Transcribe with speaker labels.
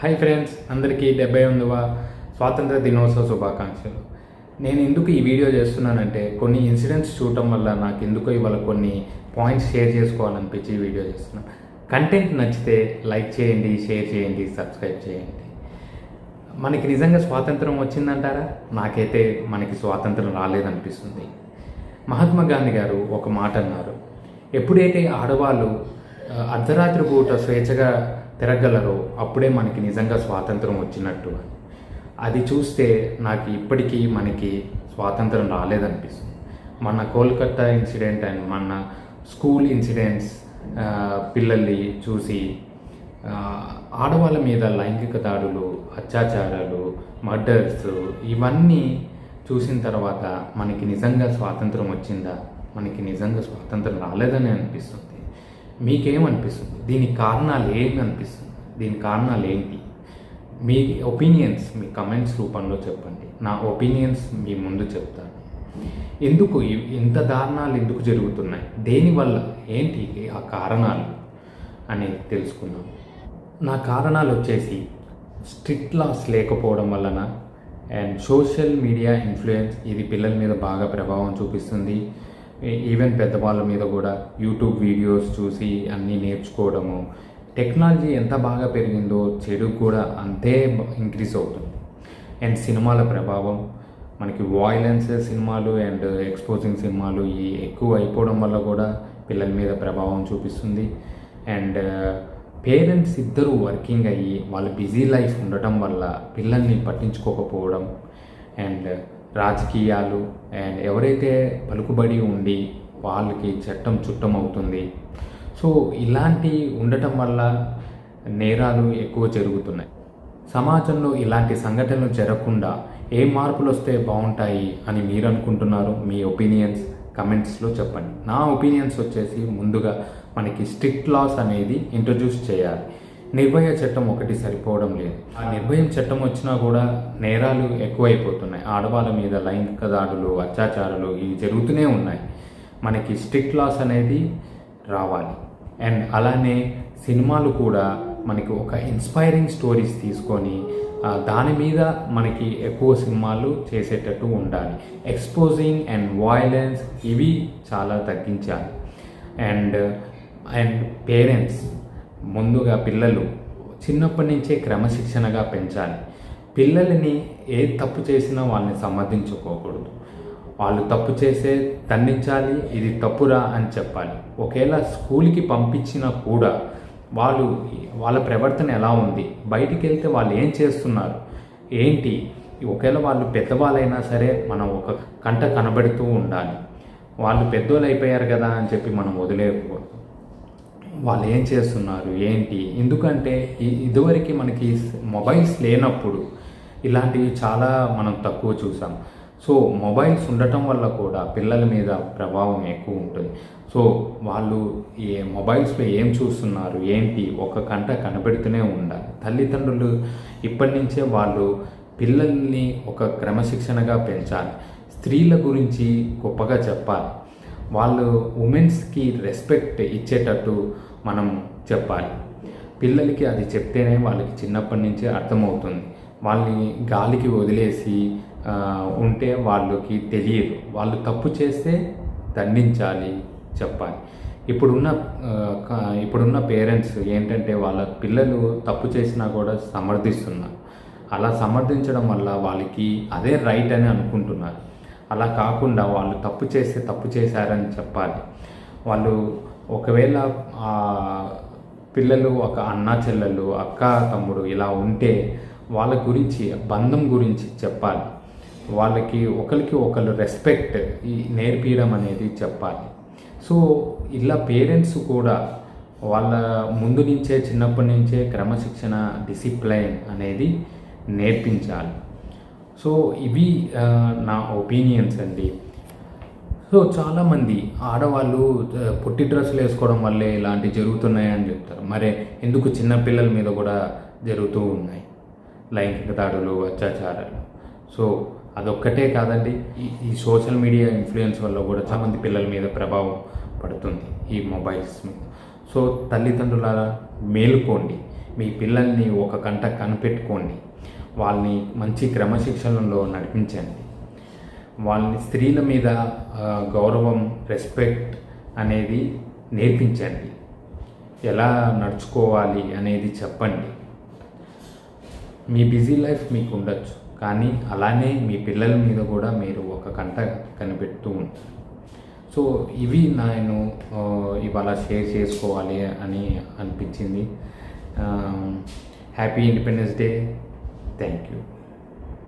Speaker 1: Hi friends అందరికీ డెబ్బై ఎనిమిదవ స్వాతంత్ర దినోత్సవ శుభాకాంక్షలు. నేను ఎందుకు ఈ వీడియో చేస్తున్నానంటే కొన్ని ఇన్సిడెంట్స్ చూడటం వల్ల నాకు ఎందుకో ఇవాళ కొన్ని పాయింట్స్ షేర్ చేసుకోవాలనిపించి ఈ వీడియో చేస్తున్నాను కంటెంట్ నచ్చితే లైక్ చేయండి షేర్ చేయండి సబ్స్క్రైబ్ చేయండి. మనకి నిజంగా స్వాతంత్రం వచ్చిందంటారా? నాకైతే మనకి స్వాతంత్రం రాలేదనిపిస్తుంది. మహాత్మా గాంధీ గారు ఒక మాట అన్నారు. ఎప్పుడైతే ఆడవాళ్ళు అర్ధరాత్రి పూట స్వేచ్ఛగా తిరగలరో అప్పుడే మనకి నిజంగా స్వాతంత్రం వచ్చినట్టు అని. అది చూస్తే నాకు ఇప్పటికీ మనకి స్వాతంత్రం రాలేదనిపిస్తుంది. మన కోల్కత్తా ఇన్సిడెంట్ అండ్ మన స్కూల్ ఇన్సిడెంట్స్ పిల్లల్ని చూసి ఆడవాళ్ళ మీద లైంగిక దాడులు అత్యాచారాలు మర్డర్స్ ఇవన్నీ చూసిన తర్వాత మనకి నిజంగా స్వాతంత్రం వచ్చిందా? మనకి నిజంగా స్వాతంత్రం రాలేదని అనిపిస్తుంది. మీకేమనిపిస్తుంది? దీనికి కారణాలు ఏమి అనిపిస్తుంది దీని కారణాలు ఏంటి? మీ ఒపీనియన్స్ మీ కమెంట్స్ రూపంలో చెప్పండి. నా ఒపీనియన్స్ మీ ముందు చెప్తాను. ఎందుకు ఇంత దారుణాలు ఎందుకు జరుగుతున్నాయి? దేనివల్ల ఏంటి ఆ కారణాలు? అనేది తెలుసుకున్నాం నా కారణాలు వచ్చేసి స్ట్రిక్ట్ లాస్ లేకపోవడం వలన అండ్ సోషల్ మీడియా ఇన్ఫ్లుయెన్స్ ఇది పిల్లల మీద బాగా ప్రభావం చూపిస్తుంది. E, ఈవెన్ పెద్దవాళ్ళ మీద కూడా యూట్యూబ్ వీడియోస్ చూసి అన్నీ నేర్చుకోవడము టెక్నాలజీ ఎంత బాగా పెరిగిందో చెడు కూడా అంతే ఇంక్రీజ్ అవుతుంది. అండ్ సినిమాల ప్రభావం మనకి వాయిలెన్స్ సినిమాలు అండ్ ఎక్స్పోజింగ్ సినిమాలు ఈ ఎక్కువ అయిపోవడం వల్ల కూడా పిల్లల మీద ప్రభావం చూపిస్తుంది. అండ్ పేరెంట్స్ ఇద్దరు వర్కింగ్ అయ్యి వాళ్ళ బిజీ లైఫ్ ఉండటం వల్ల పిల్లల్ని పట్టించుకోకపోవడం. అండ్ రాజకీయాలు అండ్ ఎవరైతే పలుకుబడి ఉండి వాళ్ళకి చట్టం చుట్టం అవుతుంది సో ఇలాంటి ఉండటం వల్ల నేరాలు ఎక్కువ జరుగుతున్నాయి. సమాజంలో ఇలాంటి సంఘటనలు జరగకుండా ఏ మార్పులు వస్తే బాగుంటాయి అని మీరు అనుకుంటున్నారు మీ ఒపీనియన్స్ కమెంట్స్లో చెప్పండి. నా ఒపీనియన్స్ వచ్చేసి ముందుగా మనకి స్ట్రిక్ట్ లాస్ అనేది ఇంట్రడ్యూస్ చేయాలి. నిర్భయ చట్టం ఒకటి సరిపోవడం లేదు. ఆ నిర్భయం చట్టం వచ్చినా కూడా నేరాలు ఎక్కువైపోతున్నాయి. ఆడవాళ్ళ మీద లైంగిక దాడులు అత్యాచారాలు ఇవి జరుగుతూనే ఉన్నాయి. మనకి స్ట్రిక్ట్ లాస్ అనేది రావాలి. అండ్ అలానే సినిమాలు కూడా మనకి ఒక ఇన్స్పైరింగ్ స్టోరీస్ తీసుకొని దాని మీద మనకి ఎక్కువ సినిమాలు చేసేటట్టు ఉండాలి. ఎక్స్పోజింగ్ అండ్ వాయిలెన్స్ ఇవి చాలా తగ్గించాలి. అండ్ అండ్ పేరెంట్స్ ముందుగా పిల్లలు చిన్నప్పటి నుంచే క్రమశిక్షణగా పెంచాలి. పిల్లలని ఏ తప్పు చేసినా వాళ్ళని సమర్థించుకోకూడదు. వాళ్ళు తప్పు చేసే దండించాలి ఇది తప్పురా అని చెప్పాలి. ఒకవేళ స్కూల్కి పంపించినా కూడా వాళ్ళు వాళ్ళ ప్రవర్తన ఎలా ఉంది బయటికి వెళ్తే వాళ్ళు ఏం చేస్తున్నారు ఏంటి ఒకవేళ వాళ్ళు పెద్దవాళ్ళైనా సరే మనం ఒక కంట కనబడుతూ ఉండాలి. వాళ్ళు పెద్దోళ్ళు అయిపోయారు కదా అని చెప్పి మనం వదిలేయకూడదు. వాళ్ళు ఏం చేస్తున్నారు ఏంటి? ఎందుకంటే ఇదివరకు మనకి మొబైల్స్ లేనప్పుడు ఇలాంటివి చాలా మనం తక్కువ చూసాం. సో మొబైల్స్ ఉండటం వల్ల కూడా పిల్లల మీద ప్రభావం ఎక్కువ ఉంటుంది. సో వాళ్ళు ఏ మొబైల్స్లో ఏం చూస్తున్నారు ఏంటి? ఒక కంట కనబెడుతూనే ఉండాలి. తల్లిదండ్రులు ఇప్పటి నుంచే వాళ్ళు పిల్లల్ని ఒక క్రమశిక్షణగా పెంచాలి. స్త్రీల గురించి గొప్పగా చెప్పాలి. వాళ్ళు ఉమెన్స్కి రెస్పెక్ట్ ఇచ్చేటట్టు మనం చెప్పాలి. పిల్లలకి అది చెప్తేనే వాళ్ళకి చిన్నప్పటి నుంచే అర్థమవుతుంది. వాళ్ళని గాలికి వదిలేసి ఉంటే వాళ్ళకి తెలియదు. వాళ్ళు తప్పు చేస్తే దండించాలి చెప్పాలి. ఇప్పుడున్న ఇప్పుడున్న పేరెంట్స్ ఏంటంటే వాళ్ళ పిల్లలు తప్పు చేసినా కూడా సమర్థిస్తున్నారు. అలా సమర్థించడం వల్ల వాళ్ళకి అదే రైట్ అని అనుకుంటున్నారు. అలా కాకుండా వాళ్ళు తప్పు చేస్తే తప్పు చేశారని చెప్పాలి. వాళ్ళు ఒకవేళ పిల్లలు ఒక అన్న చెల్లెలు అక్క తమ్ముడు ఇలా ఉంటే వాళ్ళ గురించి బంధం గురించి చెప్పాలి. వాళ్ళకి ఒకరికి ఒకరు రెస్పెక్ట్ నేర్పించడం అనేది చెప్పాలి. సో ఇలా పేరెంట్స్ కూడా వాళ్ళ ముందు నుంచే చిన్నప్పటి నుంచే క్రమశిక్షణ డిసిప్లైన్ అనేది నేర్పించాలి. సో ఇవి నా ఒపీనియన్స్ అండి. సో చాలామంది ఆడవాళ్ళు పొట్టి డ్రెస్సులు వేసుకోవడం వల్లే ఇలాంటివి జరుగుతున్నాయి అని చెప్తారు. మరే ఎందుకు చిన్నపిల్లల మీద కూడా జరుగుతూ ఉన్నాయి? లైంగిక దాడులు అత్యాచారాలు. సో అదొక్కటే కాదండి. ఈ ఈ సోషల్ మీడియా ఇన్ఫ్లుయెన్స్ వల్ల కూడా చాలామంది పిల్లల మీద ప్రభావం పడుతుంది ఈ మొబైల్స్ మీద. సో తల్లిదండ్రుల మేలుకోండి. మీ పిల్లల్ని ఒక గంట కనిపెట్టుకోండి. వాళ్ళని మంచి క్రమశిక్షణలో నడిపించండి. వాళ్ళని స్త్రీల మీద గౌరవం రెస్పెక్ట్ అనేది నేర్పించండి. ఎలా నడుచుకోవాలి అనేది చెప్పండి. మీ బిజీ లైఫ్ మీకు ఉండొచ్చు కానీ అలానే మీ పిల్లల మీద కూడా మీరు ఒక కంట కనిపెడుతూ ఉంటారు సో ఇవి నేను ఇవాళ షేర్ చేసుకోవాలి అని అనిపించింది. Happy independence day Thank you.